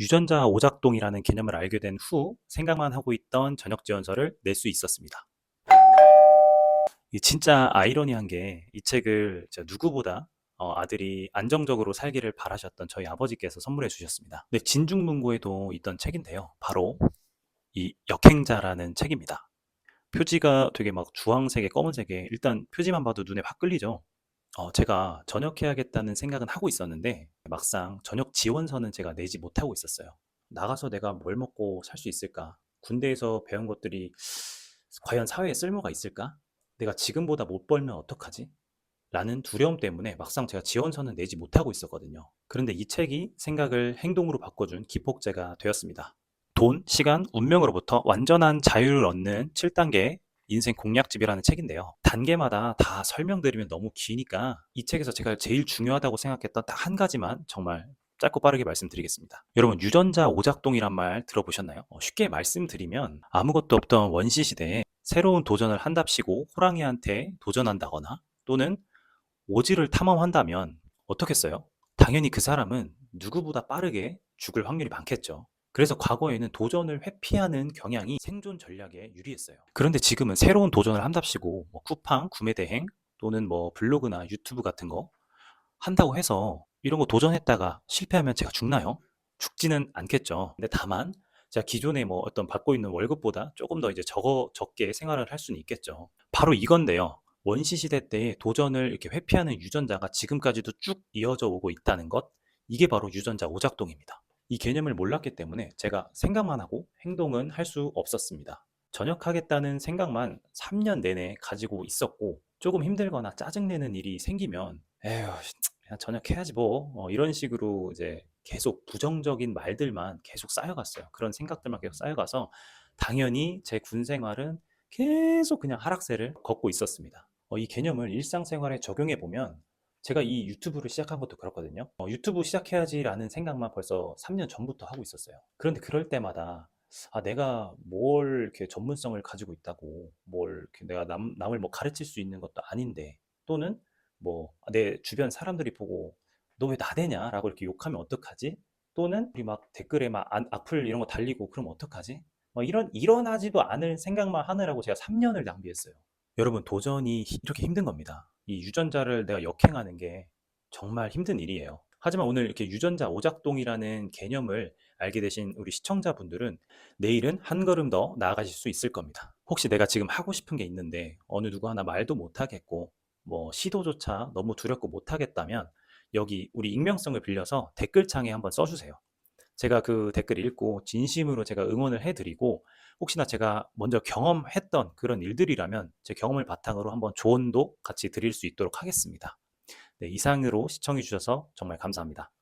유전자 오작동이라는 개념을 알게 된 후 생각만 하고 있던 전역 지원서를 낼 수 있었습니다. 이 진짜 아이러니한 게 이 책을 누구보다 어, 아들이 안정적으로 살기를 바라셨던 저희 아버지께서 선물해 주셨습니다. 네, 진중문고에도 있던 책인데요. 바로 이 역행자라는 책입니다. 표지가 되게 막 주황색에 검은색에 일단 표지만 봐도 눈에 확 끌리죠. 어, 제가 전역해야겠다는 생각은 하고 있었는데 막상 전역 지원서는 제가 내지 못하고 있었어요. 나가서 내가 뭘 먹고 살 수 있을까? 군대에서 배운 것들이 과연 사회에 쓸모가 있을까? 내가 지금보다 못 벌면 어떡하지? 라는 두려움 때문에 막상 제가 지원서는 내지 못하고 있었거든요. 그런데 이 책이 생각을 행동으로 바꿔 준 기폭제가 되었습니다. 돈, 시간, 운명으로부터 완전한 자유를 얻는 7 단계 인생 공략집이라는 책인데요. 단계마다 다 설명드리면 너무 기니까 이 책에서 제가 제일 중요하다고 생각했던 딱 한 가지만 정말 짧고 빠르게 말씀드리겠습니다. 여러분 유전자 오작동이란 말 들어보셨나요? 어, 쉽게 말씀드리면 아무것도 없던 원시 시대에 새로운 도전을 한답시고 호랑이한테 도전한다거나 또는 오지를 탐험한다면 어떻겠어요? 당연히 그 사람은 누구보다 빠르게 죽을 확률이 많겠죠. 그래서 과거에는 도전을 회피하는 경향이 생존 전략에 유리했어요. 그런데 지금은 새로운 도전을 한답시고 뭐 쿠팡, 구매 대행 또는 뭐 블로그나 유튜브 같은 거 한다고 해서 이런 거 도전했다가 실패하면 제가 죽나요? 죽지는 않겠죠. 근데 다만 제가 기존에 뭐 어떤 받고 있는 월급보다 조금 더 이제 적어 적게 생활을 할 수는 있겠죠. 바로 이건데요. 원시 시대 때의 도전을 이렇게 회피하는 유전자가 지금까지도 쭉 이어져 오고 있다는 것. 이게 바로 유전자 오작동입니다. 이 개념을 몰랐기 때문에 제가 생각만 하고 행동은 할 수 없었습니다. 전역하겠다는 생각만 3년 내내 가지고 있었고 조금 힘들거나 짜증내는 일이 생기면 에휴 전역해야지 뭐 어, 이런 식으로 이제 계속 부정적인 말들만 계속 쌓여갔어요. 그런 생각들만 계속 쌓여가서 당연히 제 군 생활은 계속 그냥 하락세를 걷고 있었습니다. 어, 이 개념을 일상생활에 적용해 보면 제가 이 유튜브를 시작한 것도 그렇거든요. 어, 유튜브 시작해야지라는 생각만 벌써 3년 전부터 하고 있었어요. 그런데 그럴 때마다 아, 내가 뭘 이렇게 전문성을 가지고 있다고, 뭘 내가 남, 남을 뭐 가르칠 수 있는 것도 아닌데, 또는 뭐 내 주변 사람들이 보고 너 왜 나대냐라고 이렇게 욕하면 어떡하지? 또는 우리 막 댓글에 막 안- 악플 이런 거 달리고 그럼 어떡하지? 뭐 이런 일어나지도 않을 생각만 하느라고 제가 3년을 낭비했어요. 여러분 도전이 히- 이렇게 힘든 겁니다. 이 유전자를 내가 역행하는 게 정말 힘든 일이에요. 하지만 오늘 이렇게 유전자 오작동이라는 개념을 알게 되신 우리 시청자분들은 내일은 한 걸음 더 나아가실 수 있을 겁니다. 혹시 내가 지금 하고 싶은 게 있는데 어느 누구 하나 말도 못 하겠고 뭐 시도조차 너무 두렵고 못 하겠다면 여기 우리 익명성을 빌려서 댓글창에 한번 써주세요. 제가 그 댓글 읽고 진심으로 제가 응원을 해드리고 혹시나 제가 먼저 경험했던 그런 일들이라면 제 경험을 바탕으로 한번 조언도 같이 드릴 수 있도록 하겠습니다. 네, 이상으로 시청해 주셔서 정말 감사합니다.